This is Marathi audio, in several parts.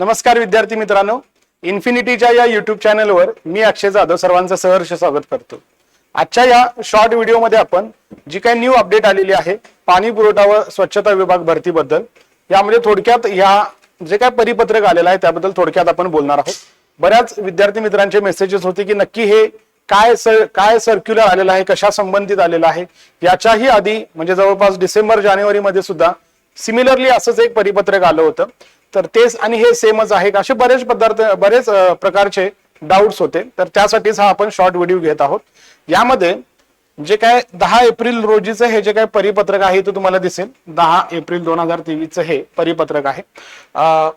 नमस्कार विद्यार्थी मित्रांनो. इन्फिनिटीच्या या युट्यूब चॅनलवर मी अक्षय जाधव सर्वांचं सहर्ष स्वागत करतो. आजच्या या शॉर्ट व्हिडिओमध्ये आपण जी काही न्यू अपडेट आलेली आहे पाणी पुरवठा व स्वच्छता विभाग भरतीबद्दल यामध्ये थोडक्यात या जे काय परिपत्रक आलेलं आहे त्याबद्दल थोडक्यात आपण बोलणार आहोत. बऱ्याच विद्यार्थी मित्रांचे मेसेजेस होते की नक्की हे काय सर काय सर्क्युलर आलेलं आहे कशा संबंधित आलेलं आहे याच्याही आधी म्हणजे जवळपास डिसेंबर जानेवारीमध्ये सुद्धा सिमिलरली असंच एक परिपत्रक आलं होतं. तर तेच आणि हे सेमच आहे का? असे बरेच पदार्थ बरेच प्रकारचे डाऊट्स होते. तर त्यासाठीच हा आपण शॉर्ट व्हिडिओ घेत आहोत. यामध्ये जे काय दहा एप्रिल रोजीचं हे जे काय परिपत्रक आहे ते तुम्हाला दिसेल. दहा एप्रिल दोन हजार तेवीसचं हे परिपत्रक आहे.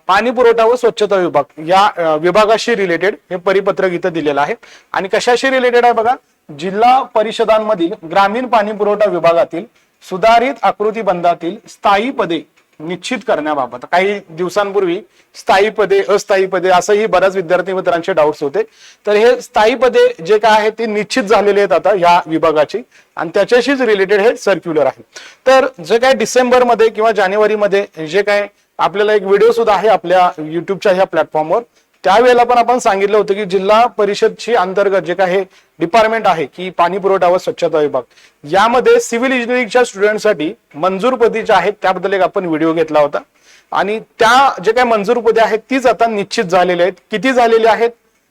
पाणी पुरवठा व स्वच्छता विभाग या विभागाशी रिलेटेड हे परिपत्रक इथं दिलेलं आहे. आणि कशाशी रिलेटेड आहे बघा? जिल्हा परिषदांमधील ग्रामीण पाणी पुरवठा विभागातील सुधारित आकृती बंधातील स्थायी पदे निश्चित करण्याबाबत. काही दिवसांपूर्वी स्थायी पदे अस्थायी पदे असंही बऱ्याच विद्यार्थी मित्रांचे डाऊट्स होते. तर हे स्थायी पदे जे काय आहे ते निश्चित झालेले आहेत आता या विभागाची आणि त्याच्याशीच रिलेटेड हे सर्क्युलर आहे. तर जे काय डिसेंबरमध्ये किंवा जानेवारीमध्ये जे काय आपल्याला एक व्हिडिओ सुद्धा आहे आपल्या युट्यूबच्या ह्या प्लॅटफॉर्मवर त्यावेळेला पण आपण सांगितलं होतं की जिल्हा परिषदची अंतर्गत जे काही डिपार्टमेंट आहे की पाणी पुरवठा व स्वच्छता विभाग यामध्ये सिव्हिल इंजिनिअरिंगच्या स्टुडंटसाठी मंजूर पदी ज्या आहेत त्याबद्दल एक आपण व्हिडिओ घेतला होता. आणि त्या जे काही मंजूर पदे आहेत तीच आता निश्चित झालेल्या आहेत. किती झालेली आहेत?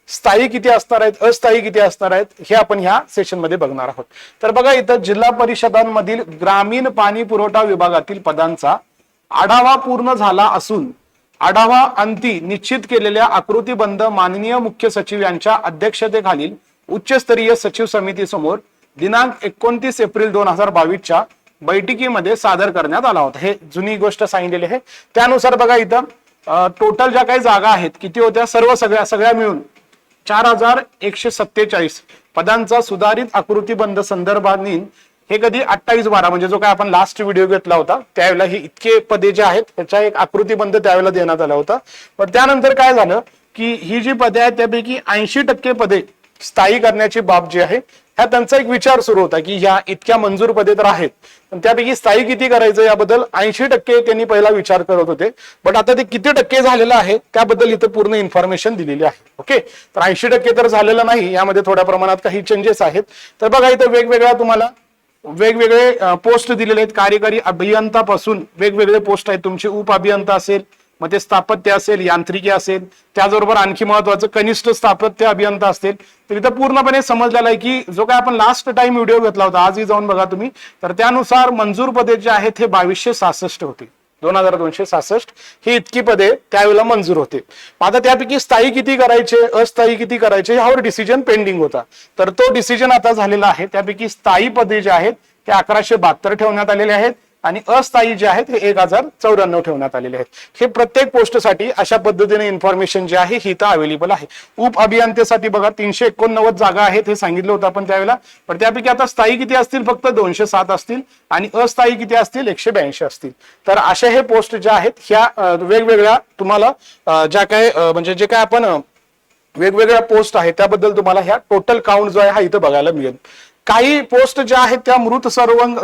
स्थायी किती असणार आहेत? अस्थायी किती असणार आहेत? हे आपण ह्या सेशनमध्ये बघणार आहोत. तर बघा इथं जिल्हा परिषदांमधील ग्रामीण पाणी पुरवठा विभागातील पदांचा आढावा पूर्ण झाला असून आढावा अंती निश्चित केलेल्या आकृतीबंध माननीय मुख्य सचिव यांच्या अध्यक्षतेखालील उच्चस्तरीय सचिव समितीसमोर दिनांक एकोणतीस एप्रिल दोन हजार बावीसच्या बैठकीमध्ये सादर करण्यात आला होता. हे जुनी गोष्ट सांगितलेली आहे. त्यानुसार बघा इथं टोटल ज्या काही जागा आहेत किती होत्या? सर्व सगळ्या सगळ्या मिळून चार हजार एकशे सत्तेचाळीस पदांचा सुधारित आकृतीबंध संदर्भाने हे कधी अठ्ठावीस बारा म्हणजे जो काय आपण लास्ट व्हिडिओ घेतला होता त्यावेळेला ही इतके पदे जे आहेत त्याचा एक आकृतीबंध त्यावेळेला देण्यात आला होता. पण त्यानंतर काय झालं की ही जी पदे आहेत त्यापैकी ऐंशी टक्के पदे स्थायी करण्याची बाब जी आहे ह्या त्यांचा एक विचार सुरू होता की ह्या इतक्या मंजूर पदे तर आहेत. पण त्यापैकी स्थायी किती करायचं याबद्दल ऐंशी टक्के त्यांनी पहिला विचार करत होते. बट आता ते किती टक्के झालेलं आहे त्याबद्दल इथं पूर्ण इन्फॉर्मेशन दिलेली आहे. ओके तर ऐंशी टक्के तर झालेलं नाही यामध्ये थोड्या प्रमाणात काही चेंजेस आहेत. तर बघा इथं वेगवेगळ्या तुम्हाला वेगवेगळे पोस्ट दिलेले आहेत. कार्यकारी अभियंतापासून वेगवेगळे पोस्ट आहेत. तुमचे उप अभियंता असेल मग ते स्थापत्य असेल यांत्रिकी असेल त्याचबरोबर आणखी महत्वाचं कनिष्ठ स्थापत्य अभियंता असतील. तर इथं पूर्णपणे समजलेलं आहे की जो काय आपण लास्ट टाइम व्हिडिओ घेतला होता आजही जाऊन बघा तुम्ही. तर त्यानुसार मंजूर पदे जे आहेत हे बावीसशे सहासष्ट होते. दोन हजार दोनशे सहासष्ट ही इतकी पदे त्यावेळेला मंजूर होते. आता त्यापैकी स्थायी किती करायचे अस्थायी किती करायचे यावर डिसिजन पेंडिंग होता. तर तो डिसिजन आता झालेला आहे. त्यापैकी स्थायी पदे जे आहेत ते अकराशे बहात्तर ठेवण्यात आलेले आहेत. आणि अस्थायी जे आहेत हे एक हजार चौऱ्याण्णव ठेवण्यात आलेले आहेत. हे प्रत्येक पोस्टसाठी अशा पद्धतीने इन्फॉर्मेशन जे आहे ही तर अवेलेबल आहे. उप अभियंतेसाठी बघा तीनशे एकोणनव्वद जागा आहेत हे सांगितलं होतं आपण त्यावेळेला. पण त्यापैकी आता स्थायी किती असतील? फक्त दोनशे सात असतील. आणि अस्थायी किती असतील? एकशे ब्याऐंशी असतील. तर अशा हे पोस्ट ज्या आहेत ह्या वेगवेगळ्या तुम्हाला ज्या काय म्हणजे जे काय आपण वेगवेगळ्या पोस्ट आहेत त्याबद्दल तुम्हाला ह्या टोटल काउंट जो आहे हा इथं बघायला मिळेल. काही पोस्ट ज्या आहेत त्या मृत सर्वंग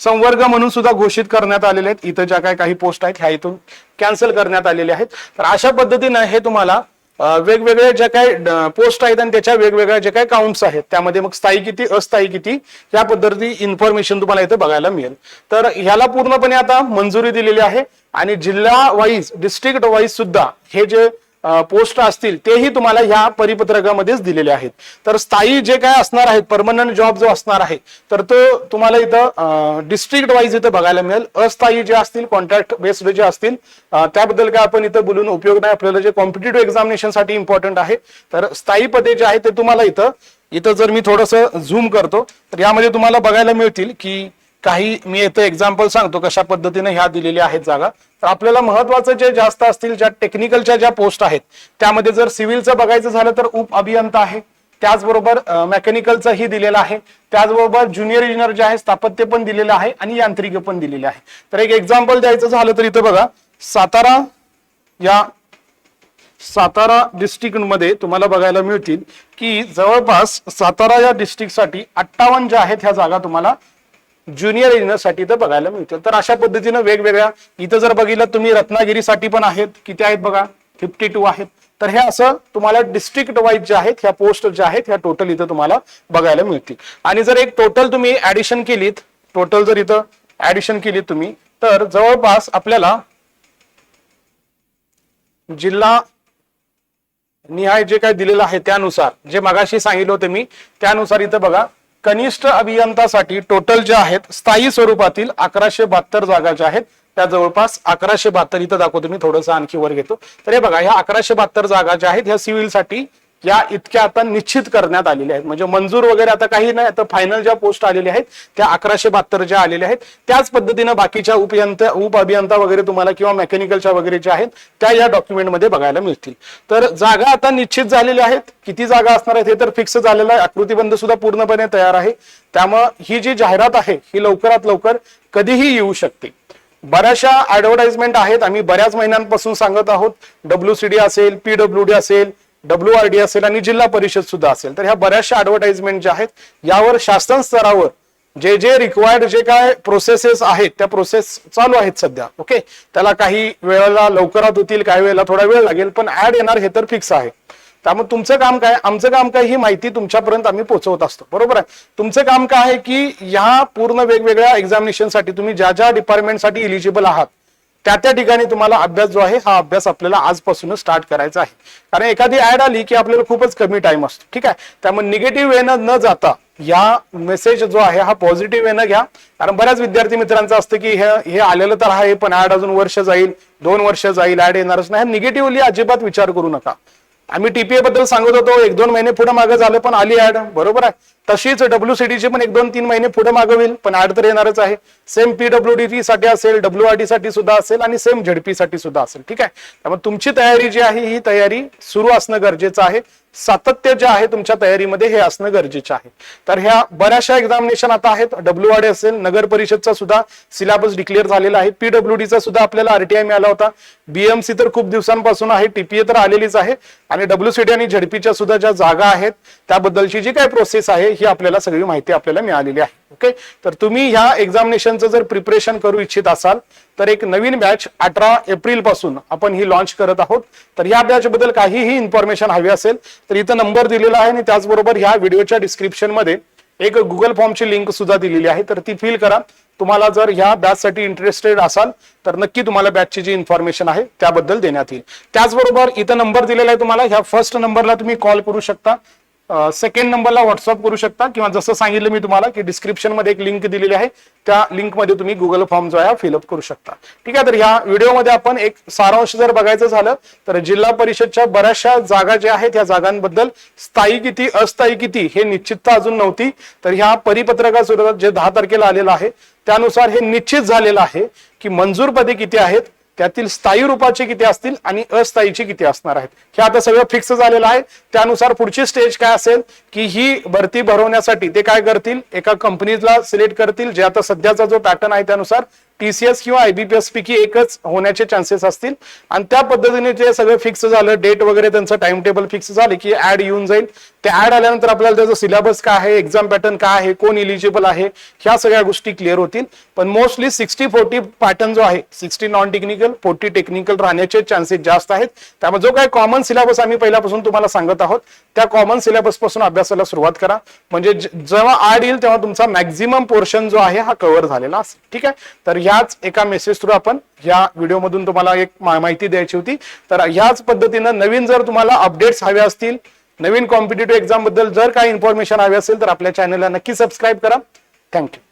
संवर्ग म्हणून सुद्धा घोषित करण्यात आलेल्या आहेत. इथं ज्या काय काही पोस्ट आहेत ह्या इथून कॅन्सल करण्यात आलेल्या आहेत. तर अशा पद्धतीनं हे तुम्हाला वेगवेगळ्या ज्या काही पोस्ट आहेत आणि त्याच्या वेगवेगळ्या जे काही काउंट्स आहेत त्यामध्ये मग स्थायी किती अस्थायी किती या पद्धती इन्फॉर्मेशन तुम्हाला इथे बघायला मिळेल. तर ह्याला पूर्णपणे आता मंजुरी दिलेली आहे आणि जिल्हा वाईज डिस्ट्रिक्ट वाईज सुद्धा हे जे पोस्ट असतील तेही तुम्हाला ह्या परिपत्रकामध्येच दिलेले आहेत. तर स्थायी जे काय असणार आहेत परमनंट जॉब जो असणार आहे तर तो तुम्हाला इथं डिस्ट्रिक्ट वाईज इथं बघायला मिळेल. अस्थायी जे असतील कॉन्ट्रॅक्ट बेस्ड जे असतील त्याबद्दल काय आपण इथं बोलून उपयोग नाही. आपल्याला जे कॉम्पिटेटिव्ह एक्झामिनेशनसाठी इम्पॉर्टंट आहे तर स्थायी पदे जे आहे ते तुम्हाला इथं इथं जर मी थोडस झूम करतो तर यामध्ये तुम्हाला बघायला मिळतील की काही मी इथं एक्झाम्पल सांगतो कशा पद्धतीने ह्या दिलेल्या आहेत जागा. तर आपल्याला महत्वाचं जे जास्त असतील ज्या टेक्निकलच्या ज्या पोस्ट आहेत त्यामध्ये जर सिव्हिलचं बघायचं झालं तर उप अभियंता आहे. त्याचबरोबर मेकॅनिकलचंही दिलेलं आहे. त्याचबरोबर ज्युनियर इंजिनियर जे आहे स्थापत्य पण दिलेलं आहे आणि यांत्रिक पण दिलेले आहे. तर एक एक्झाम्पल द्यायचं झालं तर इथं बघा सातारा या सातारा डिस्ट्रिक्टमध्ये तुम्हाला बघायला मिळतील की जवळपास सातारा या डिस्ट्रिक्टसाठी अठ्ठावन्न ज्या आहेत ह्या जागा तुम्हाला ज्युनियर इंजिनियरसाठी तर बघायला मिळतील. तर अशा पद्धतीनं वेगवेगळ्या इथं जर बघितलं तुम्ही रत्नागिरीसाठी पण आहेत किती आहेत बघा? फिफ्टी टू आहेत. तर हे असं तुम्हाला डिस्ट्रिक्ट वाईज जे आहेत ह्या पोस्ट ज्या आहेत ह्या टोटल इथं तुम्हाला बघायला मिळतील. आणि जर एक टोटल तुम्ही ऍडिशन केलीत टोटल जर इथं ऍडिशन केलीत तुम्ही तर जवळपास आपल्याला जिल्हा निहाय जे काय दिलेलं आहे त्यानुसार जे मगाशी सांगितलं होतं मी त्यानुसार इथं बघा कनिष्ठ अभियंतासाठी टोटल ज्या आहेत स्थायी स्वरूपातील अकराशे बहात्तर जागा ज्या आहेत त्या जवळपास अकराशे बहात्तर इथं दाखवतो मी थोडंसं आणखी वर घेतो. तर हे बघा ह्या अकराशे बहात्तर जागा ज्या आहेत ह्या सिव्हिलसाठी या इतक्या आता निश्चित करण्यात आलेल्या आहेत. म्हणजे मंजूर वगैरे आता काही नाही आता फायनल ज्या पोस्ट आलेल्या आहेत त्या अकराशे बहात्तर ज्या आलेल्या आहेत त्याच पद्धतीनं बाकीच्या उपयंता उप अभियंता वगैरे तुम्हाला किंवा मेकॅनिकलच्या वगैरे ज्या आहेत त्या या डॉक्युमेंटमध्ये बघायला मिळतील. तर जागा आता निश्चित झालेल्या आहेत. किती जागा असणार आहेत हे तर फिक्स झालेलं आहे. आकृतीबंध सुद्धा पूर्णपणे तयार आहे. त्यामुळं ही जी जाहिरात आहे ही लवकरात लवकर कधीही येऊ शकते. बऱ्याचशा ऍडव्हर्टाइजमेंट आहेत. आम्ही बऱ्याच महिन्यांपासून सांगत आहोत. डब्ल्यू डी असेल पीडब्ल्यू डी असेल डब्ल्यू आर डी असेल आणि जिल्हा परिषद सुद्धा असेल. तर ह्या बऱ्याचशा ऍडव्हर्टाइजमेंट ज्या आहेत यावर शासन स्तरावर जे जे रिक्वायर्ड जे काय प्रोसेसेस आहेत त्या प्रोसेस चालू आहेत सध्या. ओके त्याला काही वेळेला लवकरात होतील काही वेळेला थोडा वेळ लागेल पण ऍड येणार हे तर फिक्स आहे. त्यामुळे तुमचं काम काय आमचं काम काय ही माहिती तुमच्यापर्यंत आम्ही पोहोचवत असतो. बरोबर आहे? तुमचं काम काय आहे की ह्या पूर्ण वेगवेगळ्या एक्झामिनेशनसाठी तुम्ही ज्या ज्या डिपार्टमेंटसाठी इलिजिबल आहात त्या त्या ठिकाणी तुम्हाला अभ्यास जो आहे हा अभ्यास आपल्याला आजपासूनच स्टार्ट करायचा आहे. कारण एखादी ऍड आली की आपल्याला खूपच कमी टाइम असतो ठीक आहे? त्यामुळे निगेटिव्ह वेनं न जाता या मेसेज जो आहे हा पॉझिटिव्ह वेनं घ्या. कारण बऱ्याच विद्यार्थी मित्रांचं असतं की हे हे आलेलं तर आहे पण ऍड अजून वर्ष जाईल दोन वर्ष जाईल ऍड येणारच नाही. निगेटिव्हली अजिबात विचार करू नका. आम्ही टीपीए बद्दल सांगत होतो एक दोन महिने पुढे मागे झालं पण आली ऍड. बरोबर आहे. तशीच डब्ल्यू ची पण एक दोन तीन महिने पुढे मागे होईल पण ऍड तर येणारच आहे. सेम पीडब्ल्यू साठी असेल डब्ल्यू आर डी साठी सुद्धा असेल आणि सेम झेडपी साठी सुद्धा असेल. ठीक आहे? त्यामुळे तुमची तयारी जी आहे ही तयारी सुरू असणं गरजेचं आहे. सातत्य जे आहे तुमच्या तयारीमध्ये हे असणं गरजेचं आहे. तर ह्या बऱ्याचशा एक्झामिनेशन आता आहेत. डब्ल्यू आर डी असेल नगर परिषदचा सुद्धा सिलेबस डिक्लेअर झालेला आहे. पीडब्ल्यूडीचा सुद्धा आपल्याला आरटीआय मिळाला होता. बीएमसी तर खूप दिवसांपासून आहे. टीपीए तर आलेलीच आहे. आणि डब्ल्यूसीडी आणि झडपीच्या सुद्धा ज्या जागा आहेत त्याबद्दलची जी काय प्रोसेस आहे ही आपल्याला सगळी माहिती आपल्याला मिळालेली आहे. ओके तर तुम्ही ह्या एक्झामिनेशनचं जर प्रिपरेशन करू इच्छित असाल तर एक नवीन बॅच अठरा एप्रिलपासून आपण ही लॉन्च करत आहोत. तर या बॅच बद्दल काहीही इन्फॉर्मेशन हवी असेल तर इथं नंबर दिलेला आहे आणि त्याचबरोबर ह्या व्हिडिओच्या डिस्क्रिप्शनमध्ये एक गुगल फॉर्मची लिंक सुद्धा दिलेली आहे. तर ती फिल करा. तुम्हाला जर ह्या बॅच साठी इंटरेस्टेड असाल तर नक्की तुम्हाला बॅचची जी इन्फॉर्मेशन आहे त्याबद्दल देण्यात येईल. त्याचबरोबर इथं नंबर दिलेला आहे तुम्हाला. ह्या फर्स्ट नंबरला तुम्ही कॉल करू शकता. सेकंड नंबरला व्हॉट्सअप करू शकता किंवा जसं सांगितलं मी तुम्हाला की डिस्क्रिप्शनमध्ये एक लिंक दिलेली आहे. त्या लिंकमध्ये तुम्ही गुगल फॉर्म जो आहे फिलअप करू शकता. ठीक आहे तर ह्या व्हिडिओमध्ये आपण एक सारांश जर बघायचं झालं तर जिल्हा परिषदच्या बऱ्याचशा जागा ज्या आहेत या जागांबद्दल स्थायी किती अस्थायी किती हे निश्चितता अजून नव्हती. तर ह्या परिपत्रकासुद्धा जे दहा तारखेला आलेलं आहे त्यानुसार हे निश्चित झालेलं आहे की मंजूर पदे किती आहेत त्यातील स्थायी रूपाचे किती असतील आणि अस्थायीचे किती असणार आहेत? हे आता सगळं फिक्स झालेलं आहे. त्यानुसार पुढची स्टेज काय असेल? की ही भरती भरवण्यासाठी ते काय करतील? एका कंपनीला सिलेक्ट करतील जे आता सध्याचा जो पॅटर्न आहे त्यानुसार टीसीएस किंवा आयबीपीएस पैकी एकच होण्याचे चान्सेस असतील. आणि त्या पद्धतीने जे सगळं फिक्स झालं डेट वगैरे त्यांचं टाइम टेबल फिक्स झाले की ऍड येऊन जाईल. ते ऍड आल्यानंतर आपल्याला त्याचं सिलेबस काय आहे एक्झाम पॅटर्न काय आहे कोण इलिजिबल आहे ह्या सगळ्या गोष्टी क्लिअर होतील. पण मोस्टली सिक्स्टी फोर्टी पॅटर्न जो आहे sixty non technical forty technical राहण्याचे चान्सेस जास्त आहेत. त्यामुळे जो काही कॉमन सिलेबस आम्ही पहिल्यापासून तुम्हाला सांगत आहोत त्या कॉमन सिलेबसपासून अभ्यासाला सुरुवात करा. म्हणजे जेव्हा ऍड येईल तेव्हा तुमचा मॅक्झिमम पोर्शन जो आहे हा कव्हर झालेला असेल. ठीक आहे? तर ह्याच एका मेसेज थ्रू आपण या व्हिडिओमधून तुम्हाला एक मा- माहिती द्यायची होती. तर ह्याच पद्धतीनं नवीन जर तुम्हाला अपडेट्स हवे असतील नवीन कॉम्पिटेटिव्ह एक्झामबद्दल जर काही इन्फॉर्मेशन हवी असेल तर आपल्या चॅनलला नक्की सबस्क्राईब करा. थँक्यू